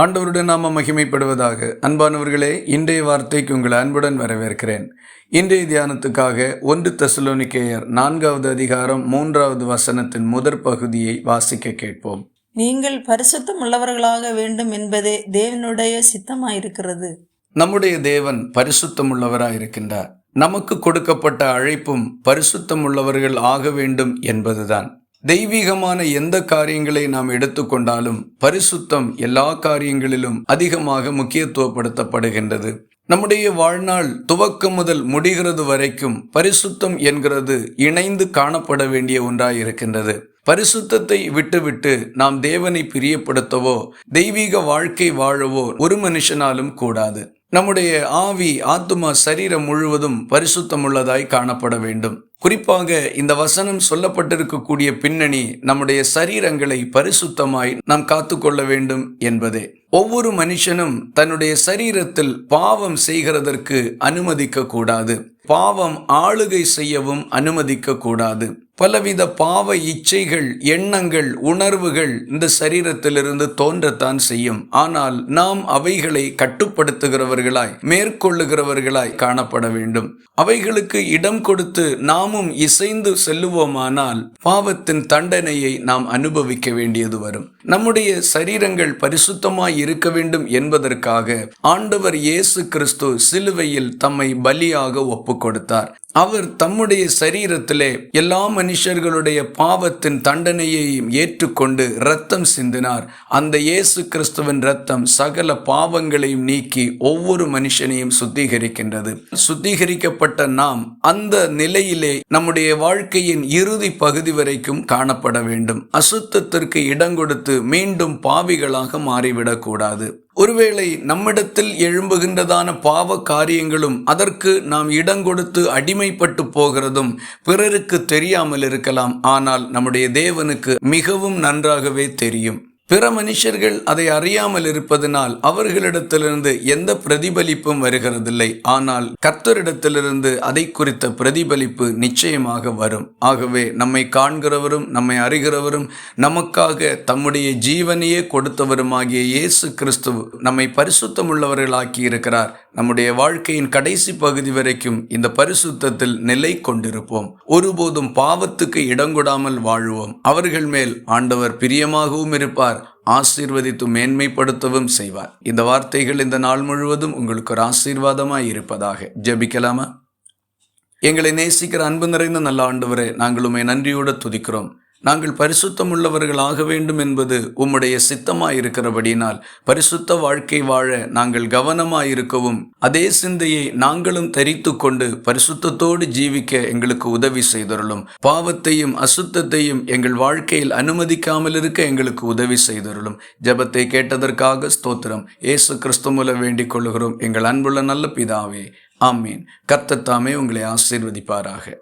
ஆண்டவருடன் நாம மகிமைப்படுவதாக. அன்பானவர்களே இன்றைய வார்த்தைக்கு உங்களை அன்புடன் வரவேற்கிறேன். இன்றைய தியானத்துக்காக ஒன்று தெசலோனிக்கேயர் நான்காவது அதிகாரம் மூன்றாவது வசனத்தின் முதற் பகுதியை வாசிக்க கேட்போம். நீங்கள் பரிசுத்தம் உள்ளவர்களாக வேண்டும் என்பதே தேவனுடைய சித்தமாயிருக்கிறது. நம்முடைய தேவன் பரிசுத்தம் உள்ளவராய் இருக்கின்றார் நமக்கு கொடுக்கப்பட்ட அழைப்பும் பரிசுத்தம் உள்ளவர்கள் ஆக வேண்டும் என்பதுதான். தெய்வீகமான எந்த காரியங்களை நாம் எடுத்துக்கொண்டாலும் பரிசுத்தம் எல்லா காரியங்களிலும் அதிகமாக முக்கியத்துவப்படுத்தப்படுகின்றது. நம்முடைய வாழ்நாள் துவக்கம் முதல் முடிகிறது வரைக்கும் பரிசுத்தம் என்கிறது இணைந்து காணப்பட வேண்டிய ஒன்றாயிருக்கின்றது. பரிசுத்தத்தை விட்டுவிட்டு நாம் தேவனை பிரியப்படுத்தவோ தெய்வீக வாழ்க்கை வாழவோ ஒரு மனுஷனாலும் கூடாது. நம்முடைய ஆவி ஆத்மா சரீரம் முழுவதும் பரிசுத்தமுள்ளதாய் காணப்பட வேண்டும். குறிப்பாக இந்த வசனம் சொல்லப்பட்டிருக்கக்கூடிய பின்னணி நம்முடைய சரீரங்களை பரிசுத்தமாய் நாம் காத்துக்கொள்ள வேண்டும் என்பதே. ஒவ்வொரு மனுஷனும் தன்னுடைய சரீரத்தில் பாவம் செய்கிறதற்கு அனுமதிக்க கூடாது பாவம் ஆளுகை செய்யவும் அனுமதிக்க கூடாது பலவித பாவ இச்சைகள் எண்ணங்கள் உணர்வுகள் இந்த சரீரத்திலிருந்து தோன்றத்தான் செய்யும். ஆனால் நாம் அவைகளை கட்டுப்படுத்துகிறவர்களாய் மேற்கொள்ளுகிறவர்களாய் காணப்பட வேண்டும். அவைகளுக்கு இடம் கொடுத்து நாமும் இசைந்து செல்லுவோமானால் பாவத்தின் தண்டனையை நாம் அனுபவிக்க வேண்டியது வரும். நம்முடைய சரீரங்கள் பரிசுத்தமாய் இருக்க வேண்டும் என்பதற்காக ஆண்டவர் இயேசு கிறிஸ்து சிலுவையில் தம்மை பலியாக ஒப்பு கொடுத்தார். அவர் தம்முடைய சரீரத்திலே எல்லா மனுஷர்களுடைய பாவத்தின் தண்டனையையும் ஏற்றுக்கொண்டு இரத்தம் சிந்தினார். அந்த இயேசு கிறிஸ்துவின் இரத்தம் சகல பாவங்களையும் நீக்கி ஒவ்வொரு மனுஷனையும் சுத்திகரிக்கின்றது. சுத்திகரிக்கப்பட்ட நாம் அந்த நிலையிலே நம்முடைய வாழ்க்கையின் இறுதி பகுதி வரைக்கும் காணப்பட வேண்டும். அசுத்தத்திற்கு இடம் கொடுத்து மீண்டும் பாவிகளாக மாறிவிடக்கூடாது. ஒருவேளை நம்மிடத்தில் எழும்புகின்றதான பாவ காரியங்களும் அதற்கு நாம் இடம் கொடுத்து அடிமை அடிமைப்பட்டு போகிறதும் பிறருக்கு தெரியாமல் இருக்கலாம் ஆனால் நம்முடைய தேவனுக்கு மிகவும் நன்றாகவே தெரியும். பிற மனுஷர்கள் அதை அறியாமல் இருப்பதனால் அவர்களிடத்திலிருந்து எந்த பிரதிபலிப்பும் வருகிறதில்லை. ஆனால் கர்த்தரிடத்திலிருந்து அதை குறித்த பிரதிபலிப்பு நிச்சயமாக வரும். ஆகவே நம்மை காண்கிறவரும் நம்மை அறிகிறவரும் நமக்காக தம்முடைய ஜீவனையே கொடுத்தவருமாகிய இயேசு கிறிஸ்து நம்மை பரிசுத்தமுள்ளவர்களாக்கி இருக்கிறார். நம்முடைய வாழ்க்கையின் கடைசி பகுதி வரைக்கும் இந்த பரிசுத்தத்தில் நிலை கொண்டிருப்போம். ஒருபோதும் பாவத்துக்கு இடங்கொடாமல் வாழுவோம். அவர்கள் மேல் ஆண்டவர் பிரியமாகவும் இருப்பார். ஆசீர்வதித்து மேன்மைப்படுத்தவும் செய்வார். இந்த வார்த்தைகள் இந்த நாள் முழுவதும் உங்களுக்கு ஒரு ஆசீர்வாதமாய் இருப்பதாக ஜெபிக்கலாமா? எங்களை நேசிக்கிற அன்பு நிறைந்த நல்ல ஆண்டவரே நாங்கள் உண்மை நன்றியோடு துதிக்கிறோம். நாங்கள் பரிசுத்தம் உள்ளவர்கள் ஆக வேண்டும் என்பது உம்முடைய சித்தமாயிருக்கிறபடினால் பரிசுத்த வாழ்க்கை வாழ நாங்கள் கவனமாயிருக்கவும் அதே சிந்தையை நாங்களும் தரித்து கொண்டு பரிசுத்தத்தோடு ஜீவிக்க எங்களுக்கு உதவி செய்தருளும். பாவத்தையும் அசுத்தத்தையும் எங்கள் வாழ்க்கையில் அனுமதிக்காமல் இருக்க எங்களுக்கு உதவி செய்தருளும். ஜெபத்தை கேட்டதற்காக ஸ்தோத்திரம். இயேசு கிறிஸ்து மூலம் வேண்டிக் கொள்கிறோம் எங்கள் அன்புள்ள நல்ல பிதாவே ஆமீன். கத்தத்தாமே உங்களை ஆசீர்வதிப்பாராக.